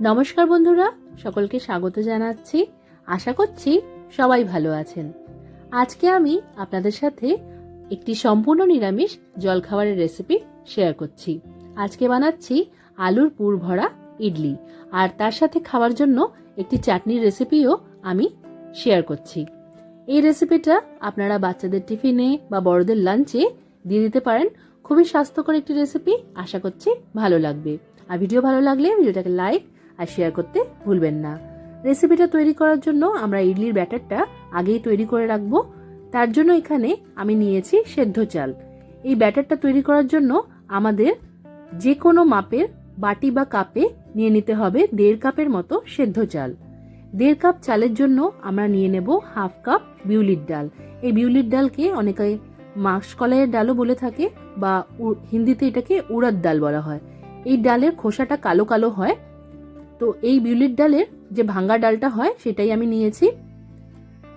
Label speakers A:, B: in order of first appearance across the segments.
A: নমস্কার বন্ধুরা, সকলকে স্বাগত জানাচ্ছি। আশা করছি সবাই ভালো আছেন। আজকে আমি আপনাদের সাথে একটি সম্পূর্ণ নিরামিষ জলখাবারের রেসিপি শেয়ার করছি। আজকে বানাচ্ছি আলুর পুর ভরা ইডলি। আর তার সাথে খাওয়ার জন্য একটি চাটনির রেসিপিও আমি শেয়ার করছি। এই রেসিপিটা আপনারা বাচ্চাদের টিফিনে বা বড়দের লাঞ্চে দিয়ে দিতে পারেন। খুবই স্বাস্থ্যকর একটি রেসিপি আশা করছি ভালো লাগবে। আর ভিডিও ভালো লাগলে ভিডিওটাকে লাইক আর শেয়ার করতে ভুলবেন না। রেসিপিটা তৈরি করার জন্য আমরা ইডলির ব্যাটারটা আগেই তৈরি করে রাখব। তার জন্য এখানে আমি নিয়েছি সেদ্ধ চাল। এই ব্যাটারটা তৈরি করার জন্য আমাদের যে কোনো মাপের বাটি বা কাপে নিয়ে নিতে হবে দেড় কাপের মতো সেদ্ধ চাল। দেড় কাপ চালের জন্য আমরা নিয়ে নেব হাফ কাপ বিউলির ডাল। এই বিউলির ডালকে অনেকে মাসকলাইয়ের ডালও বলে থাকে বা হিন্দিতে এটাকে উড়াদ ডাল বলা হয়। এই ডালের খোসাটা কালো কালো হয়। তো এই বিউলির ডালের যে ভাঙ্গা ডালটা হয়, সেটাই আমি নিয়েছি।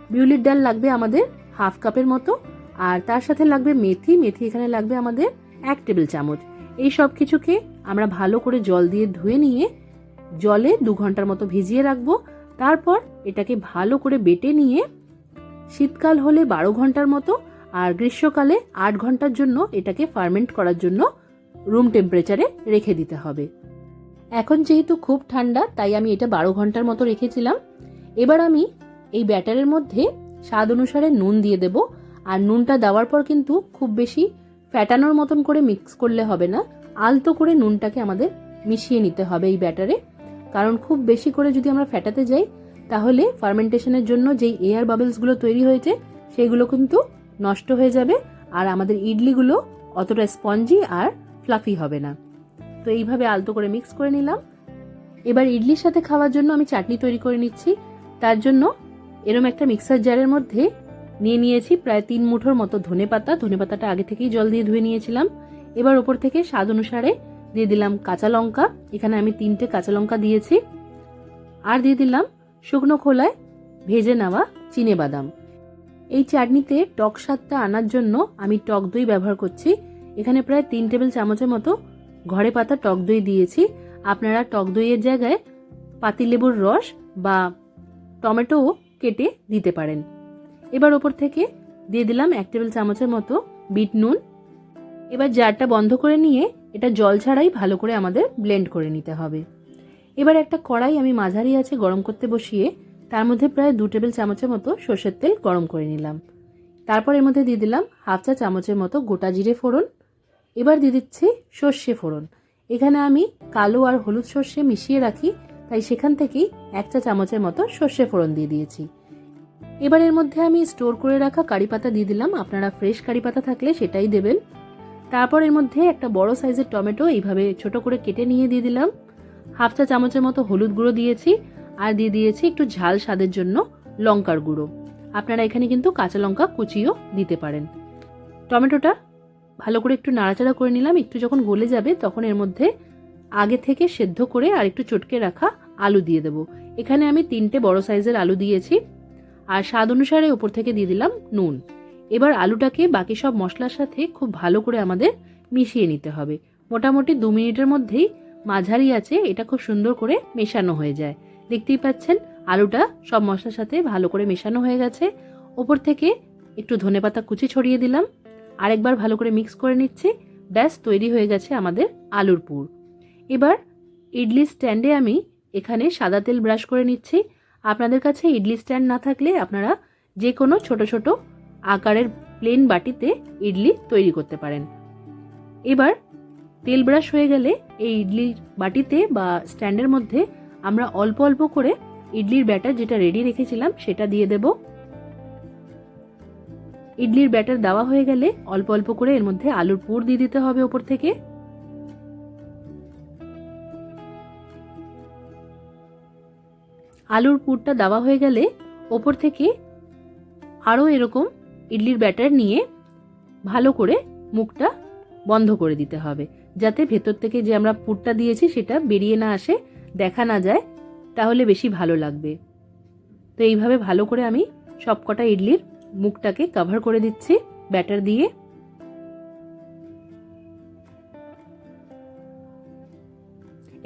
A: বিউলির ডাল লাগবে আমাদের হাফ কাপের মতো, আর তার সাথে লাগবে মেথি। মেথি এখানে লাগবে আমাদের এক টেবিল চামচ। এই সব কিছুকে আমরা ভালো করে জল দিয়ে ধুয়ে নিয়ে জলে দু ঘণ্টার মতো ভিজিয়ে রাখব। তারপর এটাকে ভালো করে বেটে নিয়ে শীতকাল হলে বারো ঘণ্টার মতো আর গ্রীষ্মকালে আট ঘণ্টার জন্য এটাকে ফার্মেন্ট করার জন্য রুম টেম্পারেচারে রেখে দিতে হবে। এখন যেহেতু খুব ঠান্ডা, তাই আমি এটা বারো ঘণ্টার মতো রেখেছিলাম। এবার আমি এই ব্যাটারের মধ্যে স্বাদ অনুসারে নুন দিয়ে দেব। আর নুনটা দেওয়ার পর কিন্তু খুব বেশি ফ্যাটানোর মতন করে মিক্স করলে হবে না। আলতো করে নুনটাকে আমাদের মিশিয়ে নিতে হবে এই ব্যাটারে। কারণ খুব বেশি করে যদি আমরা ফ্যাটাতে যাই, তাহলে ফার্মেন্টেশনের জন্য যেই এয়ার বাবলসগুলো তৈরি হয়েছে, সেগুলো কিন্তু নষ্ট হয়ে যাবে আর আমাদের ইডলিগুলো অতটা স্পঞ্জি আর ফ্লাফি হবে না। তো এইভাবে আলতো করে মিক্স করে নিলাম। এবার ইডলির সাথে খাওয়ার জন্য আমি চাটনি তৈরি করে নিচ্ছি। তার জন্য এরম একটা মিক্সার জারের মধ্যে নিয়ে নিয়েছি প্রায় তিন মুঠোর মতো ধনে পাতা। ধনে পাতাটা আগে থেকেই জল দিয়ে ধুয়ে নিয়েছিলাম। এবার ওপর থেকে স্বাদ অনুসারে দিয়ে দিলাম কাঁচা লঙ্কা। এখানে আমি তিনটে কাঁচা লঙ্কা দিয়েছি। আর দিয়ে দিলাম শুকনো খোলায় ভেজে নেওয়া চিনে বাদাম। এই চাটনিতে টক স্বাদটা আনার জন্য আমি টক দই ব্যবহার করছি। এখানে প্রায় তিন টেবিল চামচের মতো ঘরে পাতা টক দই দিয়েছি। আপনারা টক দইয়ের জায়গায় পাতিলেবুর রস বা টমেটোও কেটে দিতে পারেন। এবার ওপর থেকে দিয়ে দিলাম এক টেবিল চামচের মতো বিট নুন। এবার জারটা বন্ধ করে নিয়ে এটা জল ছাড়াই ভালো করে আমাদের ব্লেন্ড করে নিতে হবে। এবার একটা কড়াই আমি মাঝারি আছে গরম করতে বসিয়ে তার মধ্যে প্রায় দু টেবিল চামচের মতো সর্ষের তেল গরম করে নিলাম। তারপর এর মধ্যে দিয়ে দিলাম হাফ চা চামচের মতো গোটা জিরে ফোড়ন। এবার দিয়ে দিচ্ছি সর্ষে ফোড়ন। এখানে আমি কালো আর হলুদ সর্ষে মিশিয়ে রাখি, তাই সেখান থেকেই এক চা চামচের মতো সর্ষে ফোড়ন দিয়ে দিয়েছি। এবার এর মধ্যে আমি স্টোর করে রাখা কারি পাতা দিয়ে দিলাম। আপনারা ফ্রেশ কারি পাতা থাকলে সেটাই দেবেন। তারপর এর মধ্যে একটা বড় সাইজের টমেটো এইভাবে ছোট করে কেটে নিয়ে দিয়ে দিলাম। হাফ চা চামচের মতো হলুদ গুঁড়ো দিয়েছি। আর দিয়ে দিয়েছি একটু ঝাল স্বাদের জন্য লঙ্কার গুঁড়ো। আপনারা এখানে কিন্তু কাঁচা লঙ্কা কুচিও দিতে পারেন। টমেটোটা ভালো করে একটু নাড়াচাড়া করে নিলাম। একটু যখন গলে যাবে তখন এর মধ্যে আগে থেকে সেদ্ধ করে আর একটু চটকে রাখা আলু দিয়ে দেবো। এখানে আমি তিনটে বড় সাইজের আলু দিয়েছি আর স্বাদ অনুসারে ওপর থেকে দিয়ে দিলাম নুন। এবার আলুটাকে বাকি সব মশলার সাথে খুব ভালো করে আমাদের মিশিয়ে নিতে হবে। মোটামুটি দু মিনিটের মধ্যেই মাঝারি আছে, এটা খুব সুন্দর করে মেশানো হয়ে যায়। দেখতেই পাচ্ছেন, আলুটা সব মশলার সাথে ভালো করে মেশানো হয়ে গেছে। ওপর থেকে একটু ধনেপাতা কুচি ছড়িয়ে দিলাম। আরেকবার ভালো করে মিক্স করে নিচ্ছি। ব্যাস, তৈরি হয়ে গেছে আমাদের আলুর পুর। এবার ইডলি স্ট্যান্ডে আমি এখানে সাদা তেল ব্রাশ করে নিচ্ছি। আপনাদের কাছে ইডলি স্ট্যান্ড না থাকলে আপনারা যে কোনো ছোট ছোট আকারের প্লেন বাটিতে ইডলি তৈরি করতে পারেন। এবার তেল ব্রাশ হয়ে গেলে এই ইডলির বাটিতে বা স্ট্যান্ডের মধ্যে আমরা অল্প অল্প করে ইডলির ব্যাটার যেটা রেডি রেখেছিলাম, সেটা দিয়ে দেব। ইডলির ব্যাটার দেওয়া হয়ে গেলে অল্প অল্প করে এর মধ্যে আলুর পুর দিয়ে দিতে হবে ওপর থেকে। আলুর পুরটা দেওয়া হয়ে গেলে ওপর থেকে আরও এরকম ইডলির ব্যাটার নিয়ে ভালো করে মুখটা বন্ধ করে দিতে হবে, যাতে ভেতর থেকে যে আমরা পুরটা দিয়েছি সেটা বেরিয়ে না আসে। দেখা না যায়, তাহলে বেশি ভালো লাগবে। তো এইভাবে ভালো করে আমি সবকটা ইডলির মুখটাকে কভার করে দিচ্ছি ব্যাটার দিয়ে।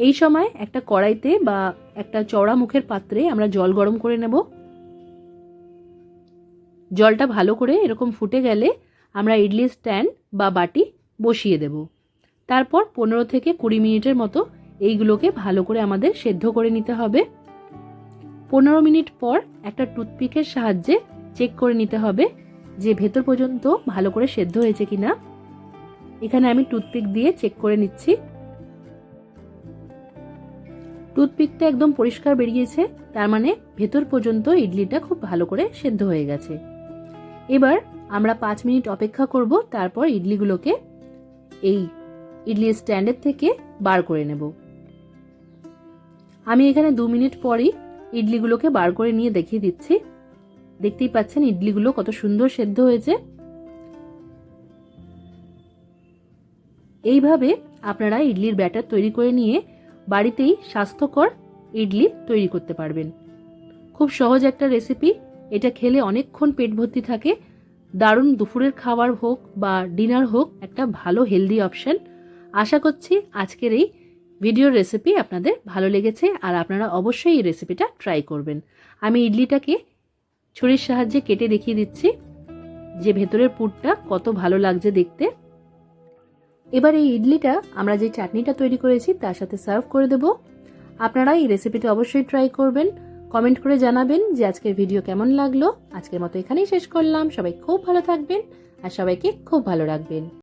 A: এই সময় একটা কড়াইতে বা একটা চড়া মুখের পাত্রে আমরা জল গরম করে নেব। জলটা ভালো করে এরকম ফুটে গেলে আমরা ইডলি স্ট্যান্ড বা বাটি বসিয়ে দেব। তারপর পনেরো থেকে কুড়ি মিনিটের মতো এইগুলোকে ভালো করে আমাদের সেদ্ধ করে নিতে হবে। পনেরো মিনিট পর একটা টুথপিকের সাহায্যে চেক করে নিতে হবে যে ভেতর পর্যন্ত ভালো করে সেদ্ধ হয়েছে কিনা। এখানে আমি টুথপিক দিয়ে চেক করে নিচ্ছি। টুথপিকটা একদম পরিষ্কার বেরিয়েছে, তার মানে ভেতর পর্যন্ত ইডলিটা খুব ভালো করে সেদ্ধ হয়ে গেছে। এবার আমরা পাঁচ মিনিট অপেক্ষা করব, তারপর ইডলিগুলোকে এই ইডলি স্ট্যান্ডের থেকে বার করে নেব। আমি এখানে দু মিনিট পরই ইডলিগুলোকে বার করে নিয়ে দেখিয়ে দিচ্ছি। দেখতেই পাচ্ছেন ইডলিগুলো কত সুন্দর সেদ্ধ হয়েছে। এইভাবে আপনারা ইডলির ব্যাটার তৈরি করে নিয়ে বাড়িতেই স্বাস্থ্যকর ইডলি তৈরি করতে পারবেন। খুব সহজ একটা রেসিপি এটা খেলে অনেকক্ষণ পেট ভর্তি থাকে। দারুণ দুপুরের খাবার হোক বা ডিনার হোক, একটা ভালো হেলদি অপশন আশা করছি আজকের এই ভিডিওর রেসিপি আপনাদের ভালো লেগেছে আর আপনারা অবশ্যই এই রেসিপিটা ট্রাই করবেন। আমি ইডলিটাকে ছুরির সাহায্যে কেটে দেখিয়ে দিচ্ছি। যে ভেতরের পুরটা কত ভালো লাগছে দেখতে। এবার এই ইডলিটা আমরা যে চাটনিটা তৈরি করেছি তার সাথে সার্ভ করে দেব। আপনারা এই রেসিপিটা অবশ্যই ট্রাই করবেন। কমেন্ট করে জানাবেন যে আজকের ভিডিও কেমন লাগল। আজকের মতো এখানেই শেষ করলাম। সবাই খুব ভালো থাকবেন আর সবাইকে খুব ভালো রাখবেন।